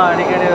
കാണിക്കേണ്ടി